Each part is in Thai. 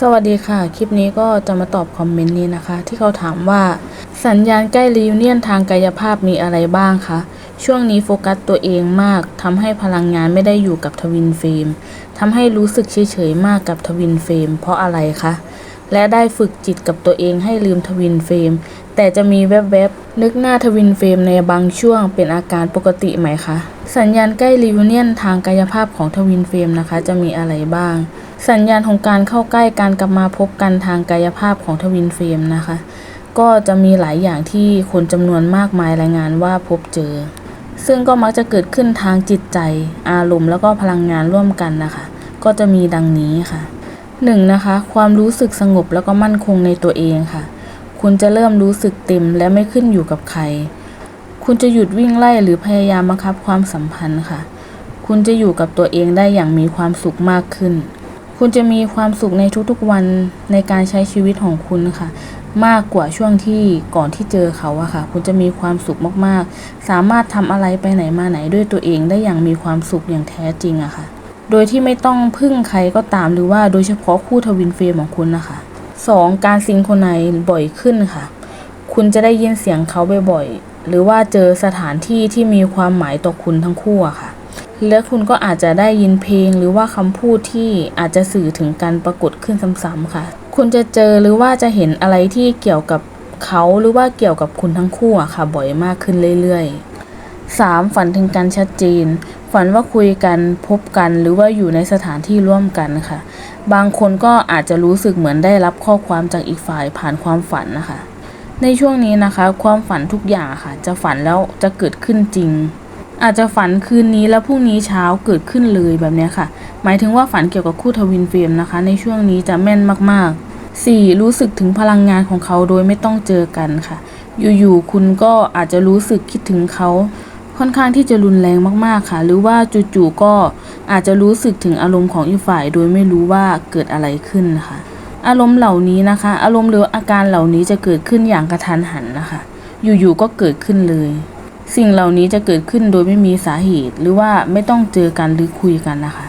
สวัสดีค่ะ คลิปนี้ก็จะมาตอบคอมเมนต์นี้นะคะ ที่เขาถามว่า สัญญาณใกล้รีวิเนียนทางกายภาพมีอะไรบ้างคะ ช่วงนี้โฟกัสตัวเองมากทำให้พลังงานไม่ได้อยู่กับทวินเฟรมทำให้รู้สึกเฉยๆมากกับทวินเฟรมเพราะอะไรคะ และได้ฝึกจิตกับตัวเองให้ลืมทวินเฟรม แต่จะมีแวบๆ นึกหน้าทวินเฟรมในบางช่วงเป็นอาการปกติไหมคะ สัญญาณใกล้รีวิเนียนทางกายภาพของทวินเฟรมนะคะ จะมีอะไรบ้าง สัญญาณของการเข้าใกล้การกลับมาพบกันทางกายภาพของทวินเฟรมนะคะ ก็จะมีหลายอย่างที่คนจำนวนมากมายรายงานว่าพบเจอ ซึ่งก็มักจะเกิดขึ้นทางจิตใจ อารมณ์แล้วก็พลังงานร่วมกันนะคะ ก็จะมีดังนี้ค่ะหนึ่งนะคะ ความรู้สึกสงบแล้วก็มั่นคงในตัวเองค่ะ คุณจะเริ่มรู้สึกเต็มและไม่ขึ้นอยู่กับใคร คุณจะหยุดวิ่งไล่หรือพยายามบังคับความสัมพันธ์ค่ะ คุณจะอยู่กับตัวเองได้อย่างมีความสุขมากขึ้น คุณจะมีความสุขในทุกๆวันในการใช้ชีวิตของคุณค่ะ มากกว่าช่วงที่ก่อนที่เจอเขาอะค่ะ คุณจะมีความสุขมากๆ สามารถทำอะไรไปไหนมาไหนด้วยตัวเองได้อย่างมีความสุขอย่างแท้จริงอะค่ะ โดยที่ไม่ต้องพึ่งใครก็ตามหรือว่าโดยเฉพาะคู่ทวินเฟรมของคุณนะคะ 2. การซิงโครไนซ์บ่อยขึ้นค่ะ คุณจะได้ยินเสียงเขาบ่อยๆ หรือว่าเจอสถานที่ที่มีความหมายต่อคุณทั้งคู่อะค่ะ และคุณก็อาจจะได้ยินเพลงหรือว่าคำพูดที่อาจจะสื่อถึงการปรากฏขึ้นซ้ำๆค่ะ คุณจะเจอหรือว่าจะเห็นอะไรที่เกี่ยวกับเขาหรือว่าเกี่ยวกับคุณทั้งคู่อะค่ะ บ่อยมากขึ้นเรื่อยๆ 3. ฝันถึงการชัดเจน ฝันว่าคุยกันพบกันหรือว่าอยู่ในสถานที่ร่วมกันค่ะ บางคนก็อาจจะรู้สึกเหมือนได้รับข้อความจากอีกฝ่ายผ่านความฝันนะคะ ในช่วงนี้นะคะ ความฝันทุกอย่างค่ะ จะฝันแล้วจะเกิดขึ้นจริง อาจจะฝันคืนนี้แล้วพรุ่งนี้เช้าเกิดขึ้นเลยแบบนี้ค่ะ หมายถึงว่าฝันเกี่ยวกับคู่ทวินเฟรมนะคะ ในช่วงนี้จะแม่นมากๆ 4. รู้สึกถึงพลังงานของเขาโดยไม่ต้องเจอกันค่ะ อยู่ๆคุณก็อาจจะรู้สึกคิดถึงเขา ค่อนข้างที่จะรุนแรงมากๆค่ะ หรือว่าจู่ๆก็อาจจะรู้สึกถึงอารมณ์ของอีกฝ่าย โดยไม่รู้ว่าเกิดอะไรขึ้นค่ะ อารมณ์เหล่านี้นะคะ อารมณ์หรืออาการเหล่านี้จะเกิดขึ้นอย่างกระทันหันนะคะ อยู่ๆก็เกิดขึ้นเลย สิ่งเหล่านี้จะเกิดขึ้นโดยไม่มีสาเหตุ หรือว่าไม่ต้องเจอกันหรือคุยกันนะคะ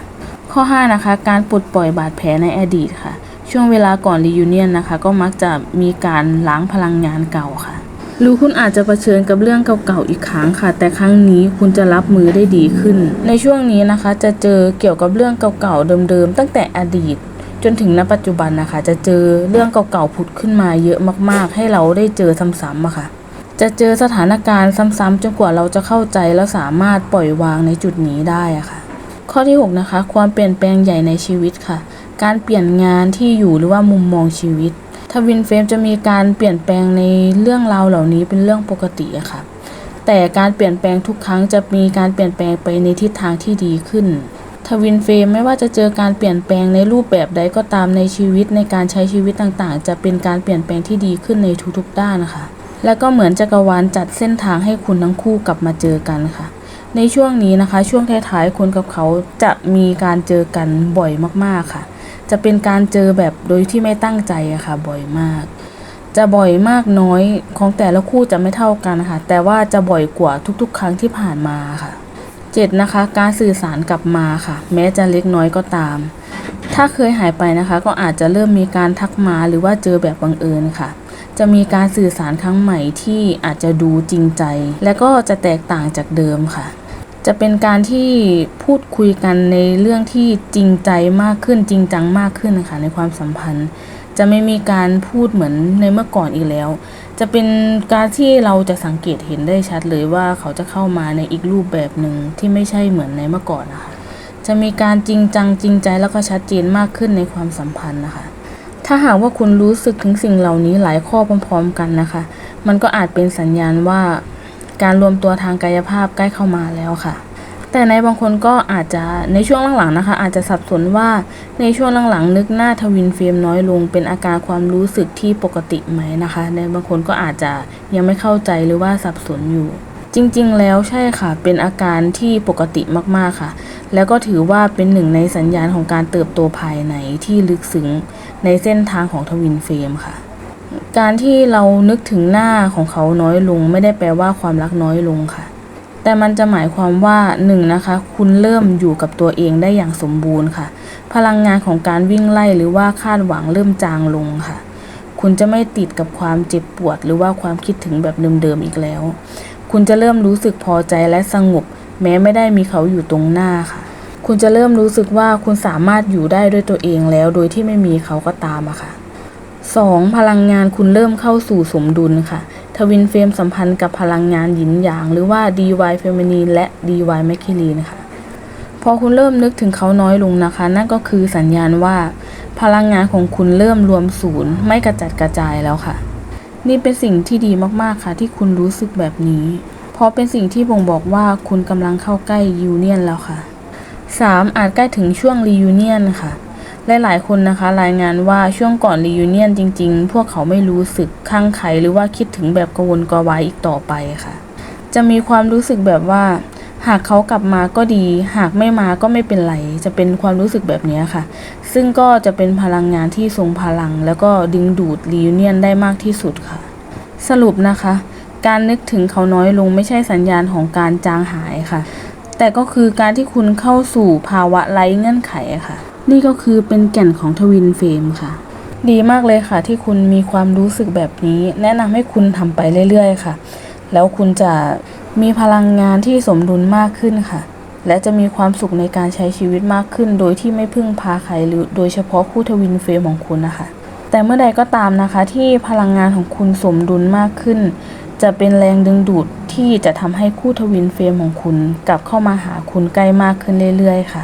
ข้อ 5 นะคะ การปลดปล่อยบาดแผลในอดีตค่ะ ช่วงเวลาก่อนรียูเนียนนะคะ ก็มักจะมีการล้างพลังงานเก่าค่ะ หรือคุณอาจจะเผชิญกับเรื่องเก่าๆอีกครั้งค่ะ แต่ครั้งนี้คุณจะรับมือได้ดีขึ้น ในช่วงนี้นะคะ จะเจอเกี่ยวกับเรื่องเก่าๆเดิมๆตั้งแต่อดีต จนถึงณปัจจุบันนะคะ จะเจอเรื่องเก่าๆผุดขึ้นมาเยอะมากๆ ให้เราได้เจอซ้ำๆอะค่ะ จะเจอสถานการณ์ซ้ำๆจนกว่าเราจะเข้าใจและสามารถปล่อยวางในจุดนี้ได้อะค่ะ ข้อที่ 6 นะคะ ความเปลี่ยนแปลงใหญ่ในชีวิตค่ะ การเปลี่ยนงานที่อยู่หรือว่ามุมมองชีวิต วินเฟรมจะมีการเปลี่ยนแปลงในเรื่องราวเหล่านี้เป็นเรื่องปกติอะค่ะ แต่การเปลี่ยนแปลงทุกครั้งจะมีการเปลี่ยนแปลงไปในทิศทางที่ดีขึ้นทวินเฟรมไม่ว่าจะเจอการเปลี่ยนแปลงในรูปแบบใดก็ตามในชีวิตในการใช้ชีวิตต่างๆ จะเป็นการเปลี่ยนแปลงที่ดีขึ้นในทุกๆด้านนะคะ และก็เหมือนจักรวาลจัดเส้นทางให้คุณทั้งคู่กลับมาเจอกันค่ะ ในช่วงนี้นะคะ ช่วงท้ายๆคุณกับเขาจะมีการเจอกันบ่อยมากๆค่ะ จะเป็นการเจอแบบโดยที่ไม่ตั้งใจอะค่ะ บ่อยมาก จะบ่อยมากน้อยของแต่ละคู่จะไม่เท่ากันค่ะแต่ว่าจะบ่อยกว่าทุกๆ ครั้งที่ผ่านมาค่ะ 7. นะคะ การสื่อสารกลับมาค่ะ แม้จะเล็กน้อยก็ตาม ถ้าเคยหายไปนะคะ ก็อาจจะเริ่มมีการทักมาหรือว่าเจอแบบบังเอิญค่ะ จะมีการสื่อสารครั้งใหม่ที่อาจจะดูจริงใจ และก็จะแตกต่างจากเดิมค่ะ จะเป็นการที่พูดคุยกันในเรื่องที่จริงใจมากขึ้นจริงจังมากขึ้นนะคะในความสัมพันธ์ จะไม่มีการพูดเหมือนในเมื่อก่อนอีกแล้ว จะเป็นการที่เราจะสังเกตเห็นได้ชัดเลยว่าเขาจะเข้ามาในอีกรูปแบบหนึ่งที่ไม่ใช่เหมือนในเมื่อก่อนนะคะจะมีการจริงจังจริงใจแล้วก็ชัดเจนมากขึ้นในความสัมพันธ์นะคะ ถ้าหากว่าคุณรู้สึกถึงสิ่งเหล่านี้หลายข้อพร้อม ๆ กันนะคะ มันก็อาจเป็นสัญญาณว่า การรวมตัวทางกายภาพใกล้เข้ามาแล้วค่ะ แต่ในบางคนก็อาจจะในช่วงหลังๆนะคะ อาจจะสับสนว่าในช่วงหลังๆนึกหน้าทวินเฟรมน้อยลง เป็นอาการความรู้สึกที่ปกติไหมนะคะ ในบางคนก็อาจจะยังไม่เข้าใจหรือว่าสับสนอยู่จริงๆ แล้วใช่ค่ะ เป็นอาการที่ปกติมากๆค่ะ แล้วก็ถือว่าเป็นหนึ่งในสัญญาณของการเติบโตภายในที่ลึกซึ้งในเส้นทางของทวินเฟรมค่ะ การที่เรานึกถึงหน้าของเขาน้อยลง ไม่ได้แปลว่าความรักน้อยลงค่ะ แต่มันจะหมายความว่าหนึ่งนะคะ คุณเริ่มอยู่กับตัวเองได้อย่างสมบูรณ์ค่ะ พลังงานของการวิ่งไล่หรือว่าคาดหวังเริ่มจางลงค่ะ คุณจะไม่ติดกับความเจ็บปวด หรือว่าความคิดถึงแบบเดิมๆอีกแล้ว คุณจะเริ่มรู้สึกพอใจและสงบ แม้ไม่ได้มีเขาอยู่ตรงหน้าค่ะ คุณจะเริ่มรู้สึกว่าคุณสามารถอยู่ได้ด้วยตัวเองแล้ว โดยที่ไม่มีเขาก็ตามอะค่ะ 2. พลังงานคุณเริ่มเข้าสู่สมดุลค่ะ ทวินเฟรมสัมพันธ์กับพลังงานหยินหยาง หรือว่า DY Feminine และ DY Masculine ค่ะพอคุณเริ่มนึกถึงเขาน้อยลงนะคะ นั่นก็คือสัญญาณว่า พลังงานของคุณเริ่มรวมศูนย์ ไม่กระจัดกระจายแล้วค่ะ นี่เป็นสิ่งที่ดีมากๆค่ะ ที่คุณรู้สึกแบบนี้ เพราะเป็นสิ่งที่บ่งบอกว่าคุณกำลังเข้าใกล้ยูเนียนแล้วค่ะ 3. อาจใกล้ถึงช่วงรียูเนียนค่ะ หลายๆคนนะคะ รายงานว่าช่วงก่อนรียูเนียนจริง ๆ พวกเขาไม่รู้สึกข้างไขหรือว่าคิดถึงแบบกวนกวายอีกต่อไปค่ะ จะมีความรู้สึกแบบว่า หากเขากลับมาก็ดี หากไม่มาก็ไม่เป็นไร จะเป็นความรู้สึกแบบนี้ค่ะ ซึ่งก็จะเป็นพลังงานที่ทรงพลัง แล้วก็ดึงดูดรียูเนียนได้มากที่สุดค่ะ สรุปนะคะ การนึกถึงเขาน้อยลงไม่ใช่สัญญาณของการจางหายค่ะ แต่ก็คือการที่คุณเข้าสู่ภาวะไร้เงื่อนไขค่ะ นี่ก็คือเป็นแก่นของทวินเฟรมค่ะ ดีมากเลยค่ะ ที่คุณมีความรู้สึกแบบนี้ แนะนำให้คุณทำไปเรื่อยๆค่ะ แล้วคุณจะมีพลังงานที่สมดุลมากขึ้นค่ะ และจะมีความสุขในการใช้ชีวิตมากขึ้น โดยที่ไม่พึ่งพาใครหรือโดยเฉพาะคู่ทวินเฟรมของคุณนะคะ แต่เมื่อใดก็ตามนะคะ ที่พลังงานของคุณสมดุลมากขึ้น จะเป็นแรงดึงดูดที่จะทำให้คู่ทวินเฟรมของคุณ กลับเข้ามาหาคุณใกล้มากขึ้นเรื่อยๆ ค่ะ